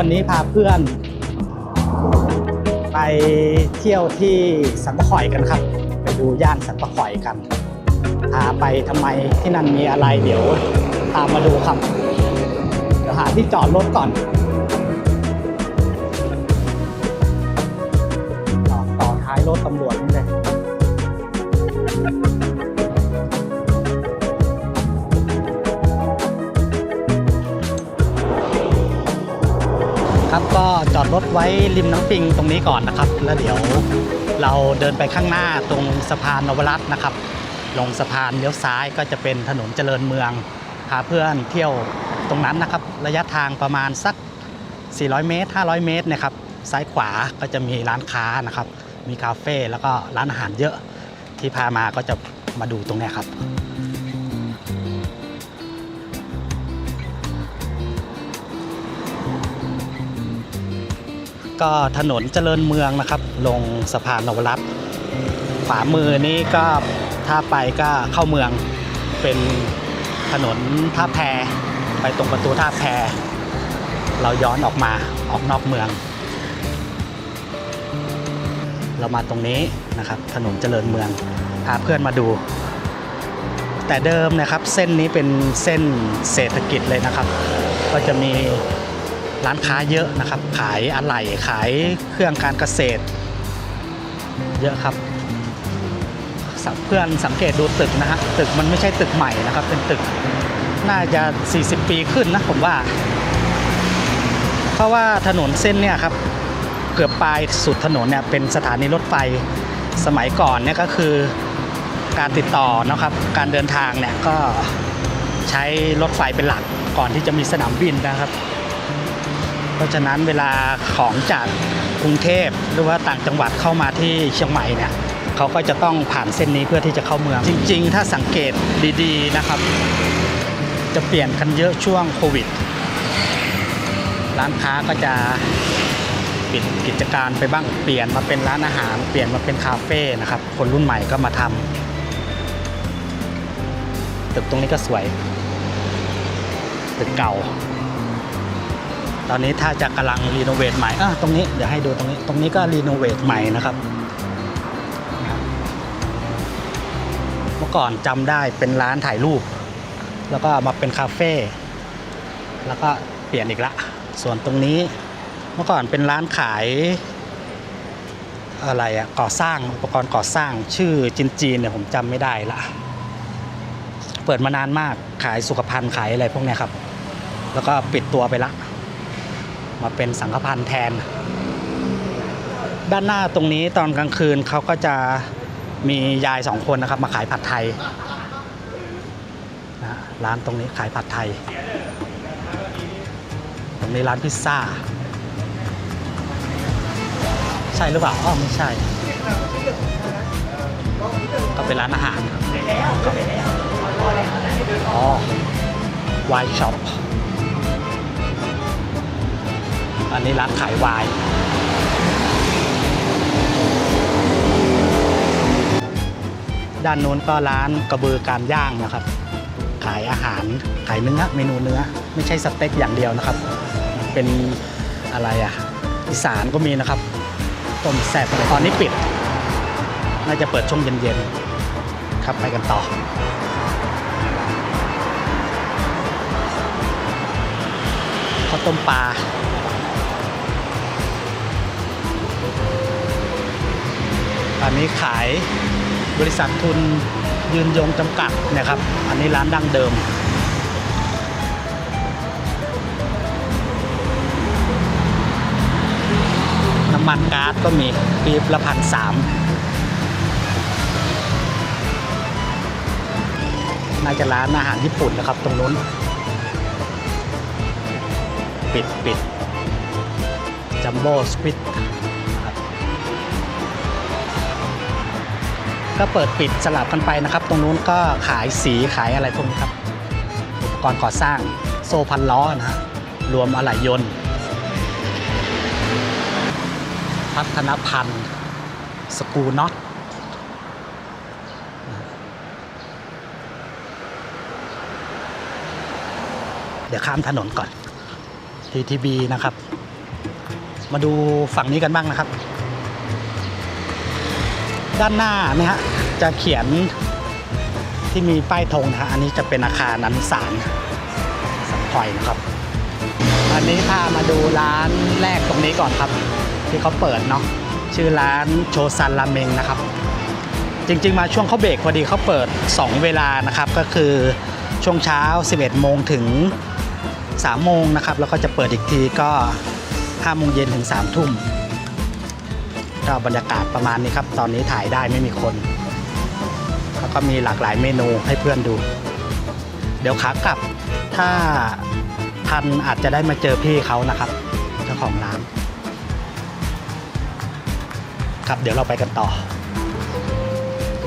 วันนี้พาเพื่อน ไปเที่ยวที่สันตะข่อยกันครับ ไปดูย่านสันตะข่อยกันพาไปทำไมที่นั่นมีอะไรเดี๋ยวตามมาดูครับเดี๋ยวหาที่จอดรถก่อนต่อต่อท้ายรถตำรวจ รถไว้ริมน้ำปิงตรงนี้ก่อนนะครับ แล้วเดี๋ยวเราเดินไปข้างหน้าตรงสะพานนวรัตน์นะครับ ลงสะพานเลี้ยวซ้ายก็จะเป็นถนนเจริญเมืองพาเพื่อนเที่ยวตรงนั้นนะครับ ระยะทางประมาณสัก 400 เมตร 500 เมตรนะครับ ซ้ายขวาก็จะมีร้านค้านะครับ มีคาเฟ่แล้วก็ร้านอาหารเยอะที่พามาก็จะมาดูตรงนี้ครับ ก็ถนนเจริญเมืองนะครับ ลงสะพานนวรัตน์ขวามือนี้ก็ถ้าไปก็เข้าเมืองเป็นถนนท่าแพไปตรงประตูท่าแพเราย้อนออกมาออกนอกเมือง เรามาตรงนี้นะครับ ถนนเจริญเมืองพาเพื่อนมาดู แต่เดิมนะครับเส้นนี้เป็นเส้นเศรษฐกิจเลยนะครับ ก็จะมี ร้านค้าเยอะนะครับ ขายอะไหล่ขายเครื่องการเกษตร เยอะครับเพื่อนสังเกตดูตึกนะฮะตึกมันไม่ใช่ตึกใหม่นะครับ เป็นตึกน่าจะ 40 ปีขึ้นนะผมว่า เพราะว่าถนนเส้นเนี่ยครับเกือบปลายสุดถนนเนี่ยเป็นสถานีรถไฟสมัยก่อนเนี่ยก็คือการติดต่อนะครับ การเดินทางเนี่ยก็ใช้รถไฟเป็นหลักก่อนที่จะมีสนามบินนะครับ เพราะฉะนั้นเวลาของจากกรุงเทพหรือว่าต่างจังหวัดเข้ามาที่เชียงใหม่เนี่ยเขาก็จะต้องผ่านเส้นนี้เพื่อที่จะเข้าเมือง จริง ๆ ถ้าสังเกตดีๆนะครับ จะเปลี่ยนกันเยอะช่วงโควิด ร้านค้าก็จะปิดกิจการไปบ้างเปลี่ยนมาเป็นร้านอาหาร เปลี่ยนมาเป็นคาเฟ่นะครับ คนรุ่นใหม่ก็มาทำตึกตรงนี้ก็สวยตึกเก่า ตอนนี้ถ้าจะกำลังรีโนเวทใหม่อะตรงนี้เดี๋ยวให้ดูตรงนี้ ตรงนี้ก็รีโนเวทใหม่นะครับ เมื่อก่อนจำได้เป็นร้านถ่ายรูป แล้วก็มาเป็นคาเฟ่แล้วก็เปลี่ยนอีกละ ส่วนตรงนี้เมื่อก่อนเป็นร้านขายอะไรอะก่อสร้างอุปกรณ์ก่อสร้างชื่อจีนจีนเนี่ยผมจำไม่ได้ละ เปิดมานานมากขายสุขภัณฑ์ขายอะไรพวกเนี้ยครับ แล้วก็ปิดตัวไปละ มาเป็นสังฆพันธ์แทน ด้านหน้าตรงนี้ตอนกลางคืนเขาก็จะมียายสองคนนะครับมาขายผัดไทยนะร้านตรงนี้ขายผัดไทย ตรงนี้ร้านพิซซ่า ใช่หรือเปล่าอ๋อไม่ใช่ ก็เป็นร้านอาหารอ๋อไวช็อป อันนี้ร้านขายวายด้านนู้นก็ร้านกระบือการย่างนะครับ ขายอาหารขายเนื้อเมนูเนื้อ ไม่ใช่สเต็กอย่างเดียวนะครับ เป็นอะไรอะอีสานก็มีนะครับต้มแซ่บตอนนี้ปิด น่าจะเปิดช่วงเย็นๆครับไปกันต่อข้าวต้มปลา อันนี้ขายบริษัททุนยืนยงจำกัดนะครับ อันนี้ร้านดั้งเดิม น้ำมันก๊าซก็มีปีบละพันสามน่าจะร้านอาหารญี่ปุ่นนะครับตรงนู้น ปิดปิดจัมโบ้สควิด ก็เปิดปิดสลับกันไปนะครับ ตรงนู้นก็ขายสีขายอะไรพวกนี้ครับ อุปกรณ์ก่อสร้างโซ่พันล้อนะฮะรวมอะไหล่ยนต์ พัฒนพันธ์สกูน็อตเดี๋ยวข้ามถนนก่อน TTB นะครับ มาดูฝั่งนี้กันบ้างนะครับ ด้านหน้านี่ยฮะจะเขียนที่มีป้ายธงนะฮะอันนี้จะเป็นอาคารอนุสารสังคอยนะครับอันนี้พามาดูร้านแรกตรงนี้ก่อนครับ ที่เขาเปิดเนาะชื่อร้านโชซันราเมงนะครับ จริงๆมาช่วงเขาเบรกพอดีเขาเปิด 2 เวลานะครับ ก็คือช่วงเช้า 11 โมงถึง 3 โมงนะครับ แล้วก็จะเปิดอีกทีก็ 5 โมงเย็นถึง 3 ทุ่ม ก็บรรยากาศประมาณนี้ครับ ตอนนี้ถ่ายได้ไม่มีคน แล้วก็มีหลากหลายเมนูให้เพื่อนดู เดี๋ยวขากลับ ถ้าทันอาจจะได้มาเจอพี่เขานะครับเจ้าของร้านครับเดี๋ยวเราไปกันต่อ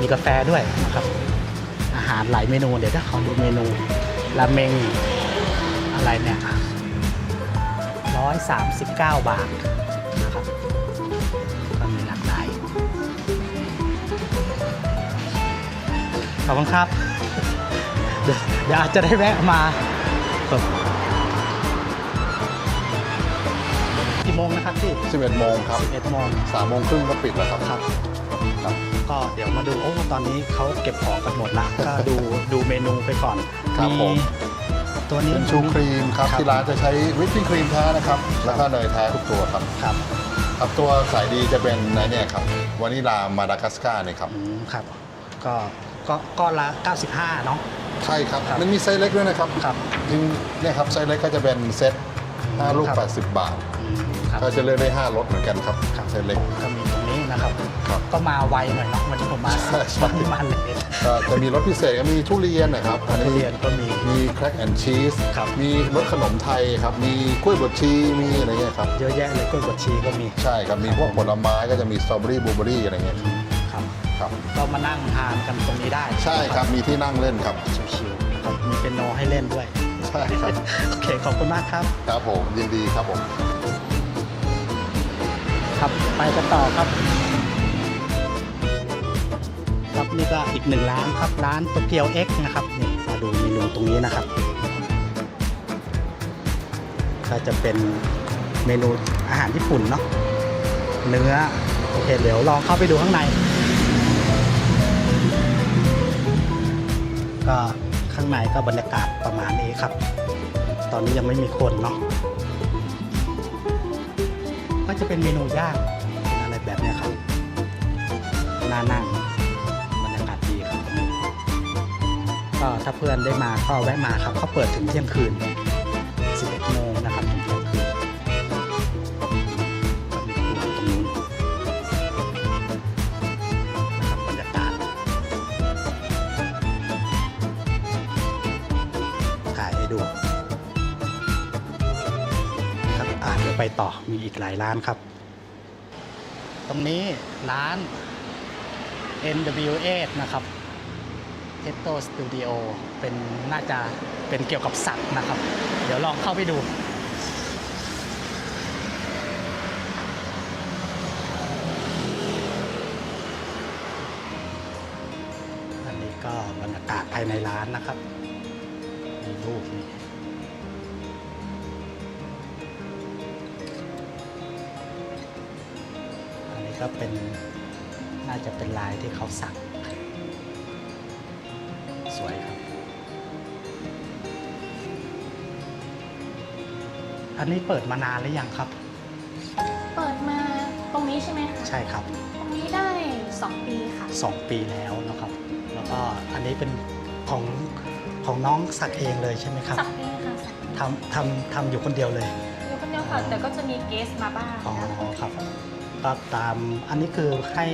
มีกาแฟด้วยนะครับ อาหารหลายเมนูเดี๋ยวถ้าขอดูเมนูราเมงอะไรเนี่ยร้อยสามสิบเก้าบาท ขอบคุณครับเดี๋ยวเดี๋ยวอาจจะได้แวะมาเปิดกี่โมงนะครับพี่11โมงครับ11โมง3โมงครึ่งก็ปิดแล้วครับครับครับ ก็เดี๋ยวมาดูโอ้ตอนนี้เขาเก็บของกันหมดละก็ดูดูเมนูไปก่อนครับผมตัวนี้เป็นชูครีมครับครับที่ร้านจะใช้วิปปิ้งครีมแท้นะครับ แล้วก็เนยแท้ทุกตัวครับครับครับตัวขายดีจะเป็นในเนี่ยครับวานิลามาดากัสการ์เนี่ยครับอืมครับ ก็ก็ก็ละ 95 เนาะ ใช่ครับ ครับมันมีไซส์เล็กด้วยนะครับครับจริงเนี่ยครับไซส์เล็กก็จะเป็นเซ็ต5ลูก ครับ 80 บาท อืมครับ ก็จะเลือกได้5รสเหมือนกันครับครับ ไซส์เล็ก ก็มีตรงนี้นะครับ ครับก็มาไวหน่อยเนาะวันนี้ผมมาใช่ใช่ วันนี้มาเลยก็จะมีรสพิเศษก็มีทุเรียนนะครับอันทุนี้เรียนก็มีมีแครกแอนด์ชีสครับ มีรสขนมไทยครับ มีกล้วยบดชี มีอะไรเงี้ยครับ เยอะแยะเลยกล้วยบดชีก็มี ใช่ครับ มีพวกผลไม้ก็จะมีสตรอเบอรี่บลูเบอรี่อะไรเงี้ยครับ ครับ ก็มานั่งทานกันตรงนี้ได้ใช่ครับมีที่นั่งเล่นครับ ชิวๆครับมีเป็นโนให้เล่นด้วย ใช่ครับ โอเค ขอบคุณมากครับ ครับผมยินดีครับผม ครับไปกันต่อครับ ครับนี่ก็อีกหนึ่งร้านครับร้านโตเกียวเอ็กนะครับนี่มาดูเมนูตรงนี้นะครับ ก็จะเป็นเมนูอาหารญี่ปุ่นเนาะเนื้อ โอเค เดี๋ยวลองเข้าไปดูข้างใน ก็ข้างในก็บรรยากาศประมาณนี้ครับ ตอนนี้ยังไม่มีคนเนาะก็จะเป็นเมนูย่างเป็นอะไรแบบเนี้ยครับน่านั่งบรรยากาศดีครับก็ถ้าเพื่อนได้มาก็แวะมาครับเขาเปิดถึงเที่ยงคืน ต่อมีอีกหลายร้านครับ ตรงนี้ร้าน NW8 นะครับ t e t o Studio เป็นน่าจะเป็นเกี่ยวกับสัตว์นะครับ เดี๋ยวลองเข้าไปดูอันนี้ก็บรรยากาศภายในร้านนะครับ มีรูปนี่ ก็เป็นน่าจะเป็นลายที่เขาสัก สวยครับ อันนี้เปิดมานานหรือยังครับ เปิดมาตรงนี้ใช่ไหมคะใช่ครับ ตรงนี้ได้ 2 ปีค่ะ 2 ปีแล้วนะครับ แล้วก็อันนี้เป็นของของน้องสักเองเลยใช่ไหมครับสักเองค่ะสักทำทำทำอยู่คนเดียวเลย อยู่คนเดียวค่ะแต่ก็จะมีเกสมาบ้างอ๋อนะคะ ครับ ก็ตามอันนี้คือให้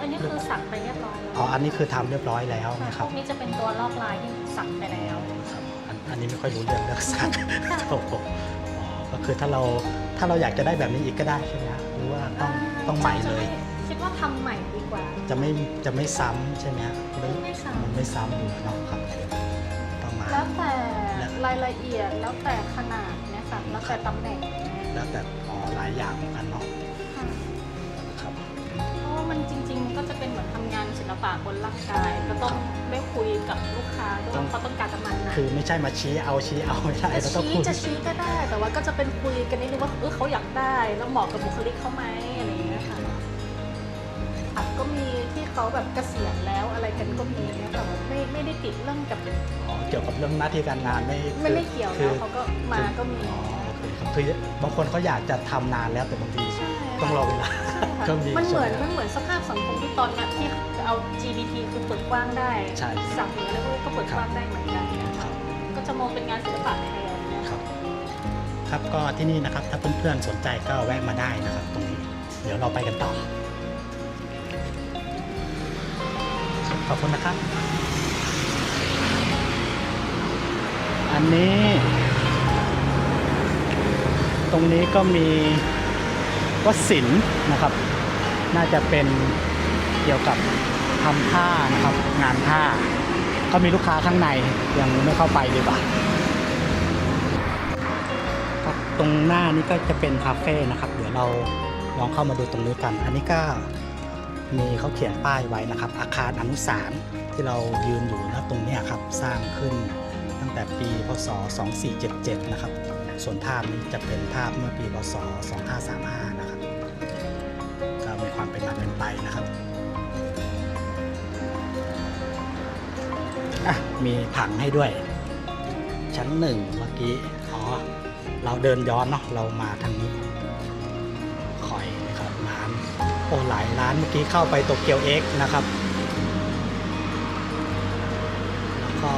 อันนี้คือสักไปเรียบร้อยแล้วอ๋ออันนี้คือทำเรียบร้อยแล้วค่ะนะคพรับวกนี้จะเป็นตัวลอกลายที่สักไปแล้ว ครับอันอันนี้ไม่ค่อยรู้เรื่องเรื่องสักโอ้โหอ๋อก็คือถ้าเราถ้าเราอยากจะได้แบบนี้อีกก็ได้ใช่ไหมฮะหรือว่าต้องต้องใหม่เลย คิดว่าทำใหม่ดีกว่า จะไม่จะไม่ซ้ำใช่ไหมฮะหรือไม่ซ้มันไม่ซ้ำอยู่เนาะครับประมาณำแล้วแต่แล้วรายละเอียดแล้วแต่ขนาดเนะคะแล้วแต่ตำแหน่งแล้วแต่อ๋อหลายอย่างเหมือนกันเนาะ ค่ะ ก็จะเป็นเหมือนทำงานศิลปะบนร่างกาย ก็ต้องเวได้คุยกับลูกค้าด้วยต้องว่าเขาต้องการประมาณไหน คือไม่ใช่มาชี้เอาชี้เอาไม่ใช่จะเราต้องชี้คุยจะชี้ก็ได้ แต่ว่าก็จะเป็นคุยกันนิดนึงว่าเออเขาอยากได้แล้วเหมาะกับบุคลิกเขาไหมอะไรอย่างเงี้ยค่ะค่ะก็มีที่เขาแบบเกษียณแล้วอะไรกันก็มีนะแต่ว่าไม่ไม่ได้ติดเรื่องกับอ๋อเกี่ยวกับเรื่องหน้าที่การงานไม่ไม่ได้เกี่ยวคืแล้อวเขาก็มาก็มีอ๋อโอเคครับคือบางคนเขาอยากจะทำนานแล้วแต่บางทีใช่ต้องรอเวลา ใช่ค่ะก็มีมันเหมือนใช่ไหมมันเหมือนสภาพสังคมที่ตอนเนี้ยที่เอา GPT คือเปิดกว้างได้ใช่สั่งหรืออะไรพวกนี้ก็เปิดกว้างได้เหมือนกันนะคคะรับก็จะมองเป็นงานศิลปะแทนนะครับครับก็ที่นี่นะครับถ้าเพื่อนๆสนใจก็แวะมาได้นะครับ ตรงนี้ เดี๋ยวเราไปกันต่อขอบคุณนะครับ อันนี้ ตรงนี้ก็มีวัดศิลป์นะครับ น่าจะเป็นเกี่ยวกับทำผ้านะครับ งานผ้าเขามีลูกค้าข้างในยังไม่เข้าไปดีกว่าครับตรงหน้านี้ก็จะเป็นคาเฟ่นะครับ เดี๋ยวเราลองเข้ามาดูตรงนี้กัน อันนี้ก็มีเขาเขียนป้ายไว้นะครับ อาคารอนุสารที่เรายืนอยู่นะตรงนี้ครับสร้างขึ้นตั้งแต่ปีพศ 2477 นะครับ ส่วนภาพนี้จะเป็นภาพเมื่อปีพศ 2535 นะครับ มีความเป็นมาเป็นไปนะครับอะมีผังให้ด้วย ชั้นหนึ่งเมื่อกี้อ๋อเราเดินย้อนเนาะเรามาทางนี้คอยนะครับร้านโอ้หลายร้านเมื่อกี้เข้าไปโตเกียวเอ็กนะครับแล้วก็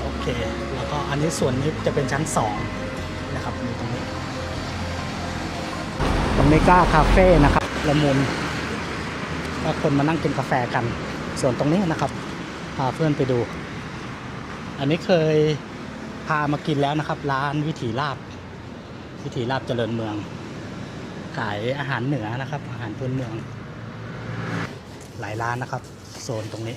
โอเคแล้วก็อันนี้ส่วนนี้จะเป็นชั้นสอง ตรงนี้ก็คาเฟ่นะครับละมุนก็คนมานั่งกินกาแฟกัน ส่วนตรงนี้นะครับพาเพื่อนไปดู อันนี้เคยพามากินแล้วนะครับ ร้านวิถีลาบ วิถีลาบเจริญเมือง ขายอาหารเหนือนะครับ อาหารพื้นเมือง หลายร้านนะครับ โซนตรงนี้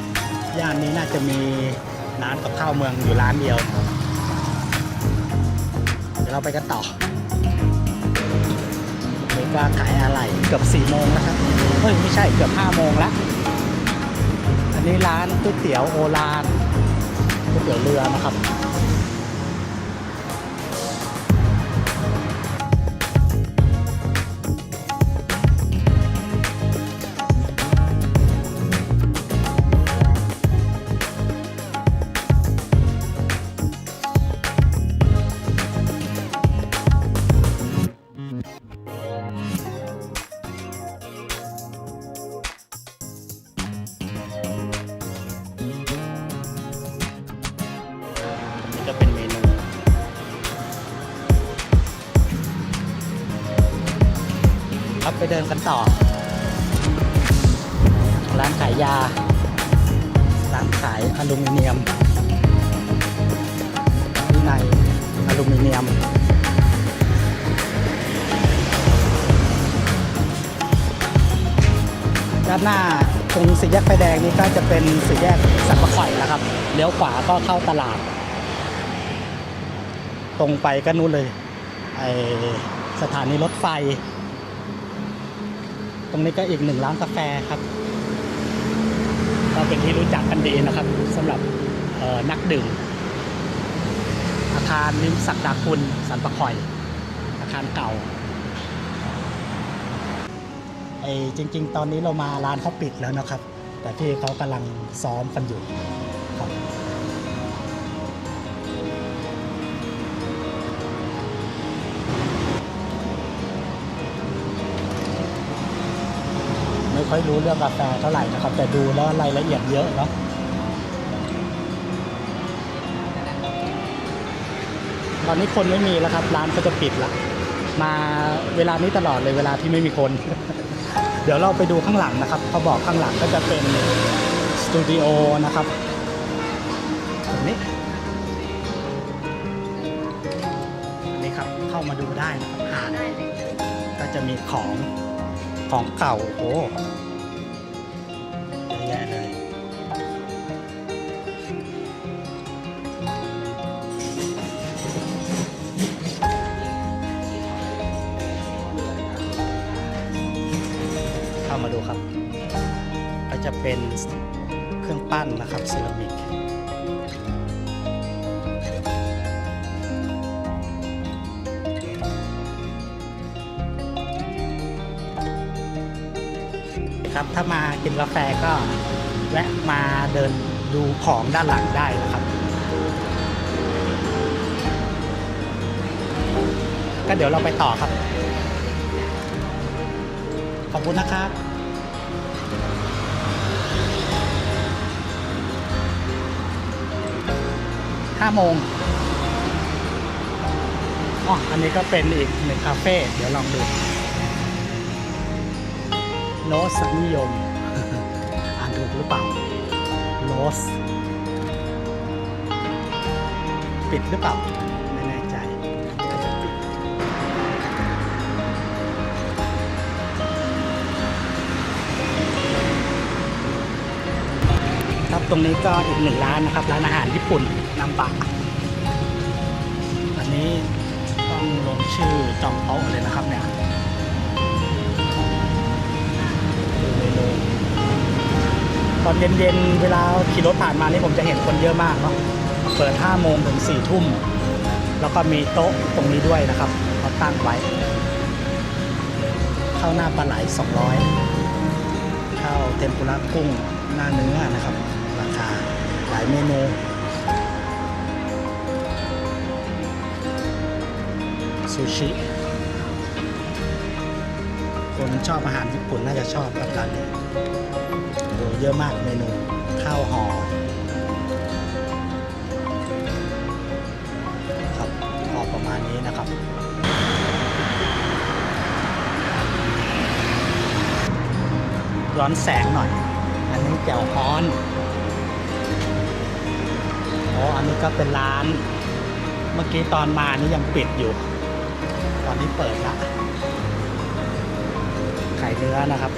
ย่านนี้น่าจะมีร้านกับข้าวเมืองอยู่ร้านเดียว เดี๋ยวเราไปกันต่อเลยก็ขายอะไรเกือบ4โมงแล้วครับ เฮ้ย ไม่ใช่เกือบ5โมงแล้วอันนี้ร้านก๋วยเตี๋ยวโอรานก๋วยเตี๋ยวเรือนะครับ นกันต่อ ร้านขายยา ร้านขายอลูมิเนียมวินัยอลูมิเนียมด้านหน้าตรงสี่แยกไฟแดงนี้ก็จะเป็นสี่แยกสันปะข่อยนะครับ เลี้ยวขวาก็เข้าตลาด ตรงไปก็นู้นเลยไอสถานีรถไฟ ตรงนี้ก็อีกหนึ่งร้านกาแฟครับก็เป็นที่รู้จักกันดีนะครับสำหรับเอ่อนักดื่มอาคารนิมศักดาคุณสันปะข่อย อาคารเก่าไอ้จริง ๆ ตอนนี้เรามาร้านเขาปิดแล้วนะครับ แต่พี่เขากำลังซ้อมกันอยู่ครับ ค่อยรู้เรื่องกาแฟเท่าไหร่นะครับ แต่ดูแล้วรายละเอียดเยอะเนาะตอนนี้คนไม่มีแล้วครับ ร้านก็จะปิดละมาเวลานี้ตลอดเลยเวลาที่ไม่มีคน เดี๋ยวเราไปดูข้างหลังนะครับเขาบอกข้างหลังก็จะเป็นสตูดิโอนะครับตรงนี้นนี้ครับเข้ามาดูได้นะครับหาดก็จะมีของของเก่าโอ้ เป็นเครื่องปั้นนะครับเซรามิกครับถ้ามากินกาแฟก็แวะมาเดินดูของด้านหลังได้นะครับ ก็เดี๋ยวเราไปต่อครับ ขอบคุณนะครับ ห้าโมงอ๋ออันนี้ก็เป็นอีกหนึ่งคาเฟ่ เดี๋ยวลองดู โลสนิยม อ่านถูกหรือเปล่า โลส ปิดหรือเปล่า ตรงนี้ก็อีกหนึ่งร้านนะครับ ร้านอาหารญี่ปุ่นนำบะอันนี้ต้องลงชื่อจองโต๊ะเลยนะครับเนี่ยตอนเย็นๆ เวลาขี่รถผ่านมานี่ผมจะเห็นคนเยอะมากเนาะ เปิด5โมงถึง4ทุ่ม แล้วก็มีโต๊ะตรงนี้ด้วยนะครับเขาตั้งไว้ ข้าวหน้าปลาไหล 200ข้าวเทมปุระกุ้งหน้าเนื้อนะครับายเมนู ซูชิ คนชอบอาหารญี่ปุ่นน่าจะชอบครับร้านนี้โอ้เยอะมากเมนู ข้าวห่อครับหอประมาณนี้นะครับย้อนแสงหน่อย อันนี้แจ่วฮ้อน อันนี้ก็เป็นร้าน เมื่อกี้ตอนมานี่ยังปิดอยู่ ตอนนี้เปิดละไข่เนื้อนะครับ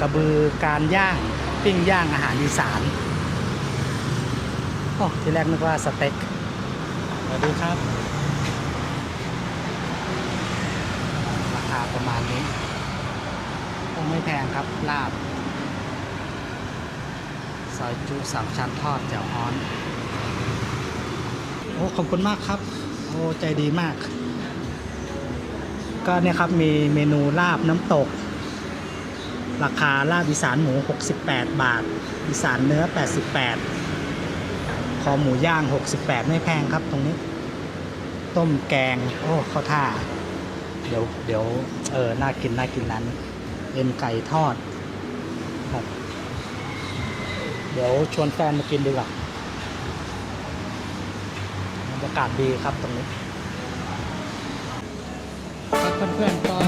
กระบือการย่างปิ้งย่างอาหารอีสานโอ้ที่แรกนึกว่าสเต็กมาดูครับ ราคาประมาณนี้คงไม่แพงครับลาบ ซอยจุสามชั้นทอดแจ่วฮ้อน โอ้ ขอบคุณมากครับ โอ้ ใจดีมาก ก็เนี่ยครับ มีเมนูลาบน้ำตก ราคาลาบอีสานหมู 68 บาท อีสานเนื้อ 88 คอหมูย่าง 68 ไม่แพงครับตรงนี้ ต้มแกง โอ้ข้าวท่า เดี๋ยวเดี๋ยวเออ น่ากิน น่ากินนั้นเอ็นไก่ทอดครับ เดี๋ยวชวนแฟนมากินดีกว่าบรรยากาศดีครับตรงนี้ครับเพื่อนๆก็